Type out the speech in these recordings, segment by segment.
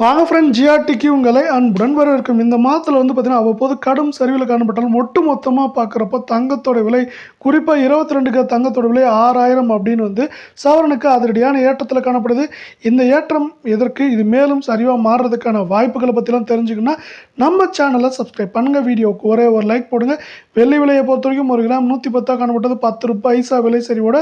வாங்க ஃப்ரெண்ட் ஜிஆர்டிக்கு உங்களை அன்புடன் வரவேற்கும். இந்த மாதத்தில் வந்து பார்த்தீங்கன்னா அவ்வப்போது கடும் சரிவில் காணப்பட்டாலும் ஒட்டு மொத்தமாக பார்க்குறப்போ தங்கத்தோட விலை குறிப்பாக இருபத்தி ரெண்டுக்கு தங்கத்தோட விலை ஆறாயிரம் அப்படின்னு வந்து சவரனுக்கு அதிரடியான ஏற்றத்தில் காணப்படுது. இந்த ஏற்றம் எதற்கு? இது மேலும் சரிவாக மாறுறதுக்கான வாய்ப்புகளை பற்றிலாம் தெரிஞ்சுக்கணும்னா நம்ம சேனலை சப்ஸ்கிரைப் பண்ணுங்கள் வீடியோவுக்கு ஒரே ஒரு லைக் போடுங்க. வெள்ளி விலையை பொறுத்த வரைக்கும் ஒரு கிராம் நூற்றி பத்தாக காணப்பட்டது. பத்து ரூபாய் ஐசா விலை சரிவோட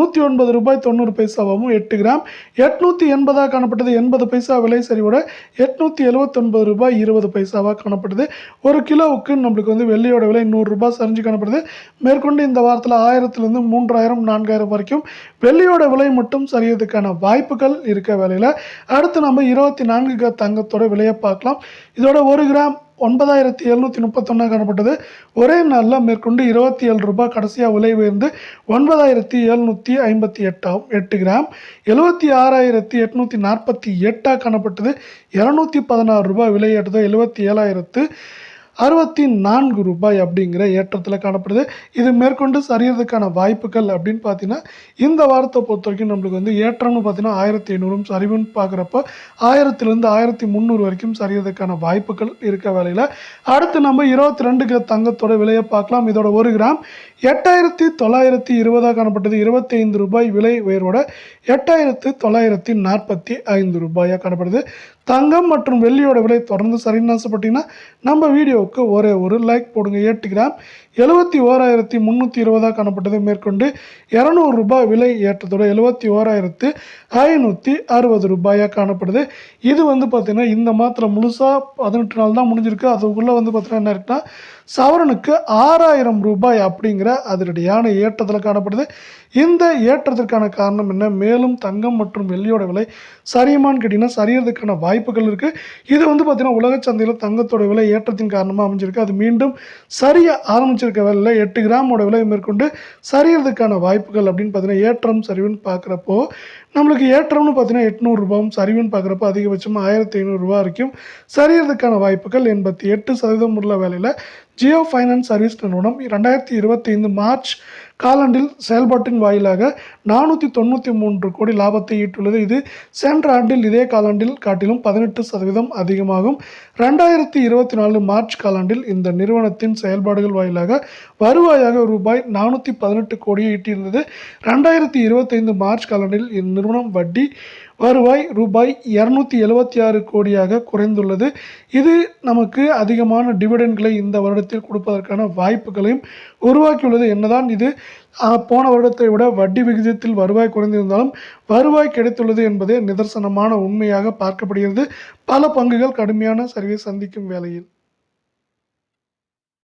நூற்றி ஒன்பது ரூபாய் தொண்ணூறு பைசாவாகவும் எட்டு கிராம். எட்நூற்றி எண்பதாக காணப்பட்டது. எண்பது பைசா விலை சரிவோட எட்நூற்றி எழுபத்தொன்பது ரூபாய் இருபது பைசாவாக காணப்படுது. ஒரு கிலோவுக்கு நம்மளுக்கு வந்து வெள்ளியோட விலை நூறுரூபா சரிஞ்சு காணப்படுது. மேற்கொண்டு இந்த வாரத்தில் ஆயிரத்துலேருந்து மூன்றாயிரம் நான்காயிரம் வரைக்கும் வெள்ளியோட விலை மட்டும் சரியதுக்கான வாய்ப்புகள் இருக்க வேலையில். அடுத்து நம்ம இருபத்தி நான்கு தங்கத்தோட விலையை பார்க்கலாம். இதோட ஒரு கிராம் ஒன்பதாயிரத்தி எழுநூற்றி முப்பத்தொன்னாக காணப்பட்டது. ஒரே நாளில் மேற்கொண்டு இருபத்தி ஏழு ரூபாய் கடைசியாக விலை உயர்ந்து ஒன்பதாயிரத்தி எழுநூற்றி ஐம்பத்தி எட்டாகும் எட்டு கிராம் எழுபத்தி ஆறாயிரத்தி எட்நூற்றி நாற்பத்தி எட்டாக காணப்பட்டது இரநூத்தி பதினாறு ரூபாய் விலை எழுபத்தி ஏழாயிரத்து அறுபத்தி நான்கு ரூபாய் அப்படிங்கிற ஏற்றத்தில் காணப்படுது. இது மேற்கொண்டு சரியறதுக்கான வாய்ப்புகள் அப்படின்னு பார்த்தீங்கன்னா இந்த வாரத்தை பொறுத்த வரைக்கும் நம்மளுக்கு வந்து ஏற்றம்னு பார்த்தீங்கன்னா ஆயிரத்தி ஐநூறும் சரிவுன்னு பார்க்குறப்ப ஆயிரத்துலேருந்து ஆயிரத்தி முந்நூறு வரைக்கும் சரியறதுக்கான வாய்ப்புகள் இருக்க வேலையில். அடுத்து நம்ம இருபத்தி ரெண்டு கிலோ தங்கத்தோட விலையை பார்க்கலாம். இதோட ஒரு கிராம் எட்டாயிரத்தி தொள்ளாயிரத்தி இருபதாக காணப்பட்டது. இருபத்தி ஐந்து ரூபாய் விலை உயர்வோட எட்டாயிரத்து தொள்ளாயிரத்தி நாற்பத்தி ஐந்து ரூபாயாக காணப்படுது. தங்கம் மற்றும் வெள்ளியோட விலை தொடர்ந்து சரின்னு ஆசைப்பட்டீங்கன்னா நம்ம வீடியோவுக்கு ஒரே ஒரு லைக் போடுங்க. எட்டு கிராம் எழுபத்தி ஓராயிரத்தி முந்நூற்றி இருபதாக காணப்பட்டதை மேற்கொண்டு இரநூறு ரூபாய் விலை ஏற்றத்தோட எழுபத்தி ஓராயிரத்து ஐநூற்றி அறுபது ரூபாயாக காணப்படுது. இது வந்து பார்த்திங்கன்னா இந்த மாதத்தில் முழுசாக பதினெட்டு நாள் தான் முடிஞ்சிருக்கு. அதுக்குள்ளே வந்து பார்த்திங்கன்னா என்ன இருக்குன்னா சவரனுக்கு ஆறாயிரம் ரூபாய் அப்படிங்கிற அதிரடியான ஏற்றத்தில் காணப்படுது. இந்த ஏற்றத்திற்கான காரணம் என்ன? மேலும் தங்கம் மற்றும் வெள்ளியோட விலை சரியுமான்னு கேட்டிங்கன்னா சரியறதுக்கான வாய்ப்புகள் இருக்குது இது வந்து பார்த்திங்கன்னா உலக சந்தையில் தங்கத்தோட விலை ஏற்றத்தின் காரணமாக அமைஞ்சிருக்கு. அது மீண்டும் சரிய ஆரம்பிச்சிருக்க வேலையில் எட்டு கிராமோட விலை மேற்கொண்டு சரியறதுக்கான வாய்ப்புகள் அப்படின்னு பார்த்தீங்கன்னா ஏற்றம் சரிவுன்னு பார்க்குறப்போ நம்மளுக்கு ஏற்றம்னு பார்த்தீங்கன்னா எட்நூறுரூபாவும் சரிவுன்னு பார்க்குறப்ப அதிகபட்சமாக ஆயிரத்தி ஐநூறுரூவா வரைக்கும் சரியறதுக்கான வாய்ப்புகள் எண்பத்தி எட்டு சதவீதம் உள்ள வேலையில் ஜியோ ஃபைனான்ஸ் சர்வீஸ் நிறுவனம் ரெண்டாயிரத்தி இருபத்தைந்து மார்ச் காலாண்டில் செயல்பாட்டின் வாயிலாக நானூற்றி தொண்ணூற்றி மூன்று கோடி லாபத்தை ஈட்டுள்ளது இது சென்ற ஆண்டில் இதே காலாண்டில் காட்டிலும் பதினெட்டு சதவீதம் அதிகமாகும். ரெண்டாயிரத்தி இருபத்தி நாலு மார்ச் காலாண்டில் இந்த நிறுவனத்தின் செயல்பாடுகள் வாயிலாக வருவாயாக ரூபாய் நானூற்றி பதினெட்டு கோடியை ஈட்டியிருந்தது. ரெண்டாயிரத்தி இருபத்தைந்து மார்ச் காலாண்டில் இந்நிறுவனம் வட்டி வருவாய் ரூபாய் இரநூத்தி எழுபத்தி ஆறு கோடியாக குறைந்துள்ளது. இது நமக்கு அதிகமான டிவிடெண்ட்களை இந்த வருடத்தில் கொடுப்பதற்கான வாய்ப்புகளையும் உருவாக்கியுள்ளது. என்னதான் இது போன வருடத்தை விட வட்டி விகிதத்தில் வருவாய் குறைந்திருந்தாலும் வருவாய் கிடைத்துள்ளது என்பதே நிதர்சனமான உண்மையாக பார்க்கப்படுகிறது. பல பங்குகள் கடுமையான சரிவை சந்திக்கும் வேளையில்.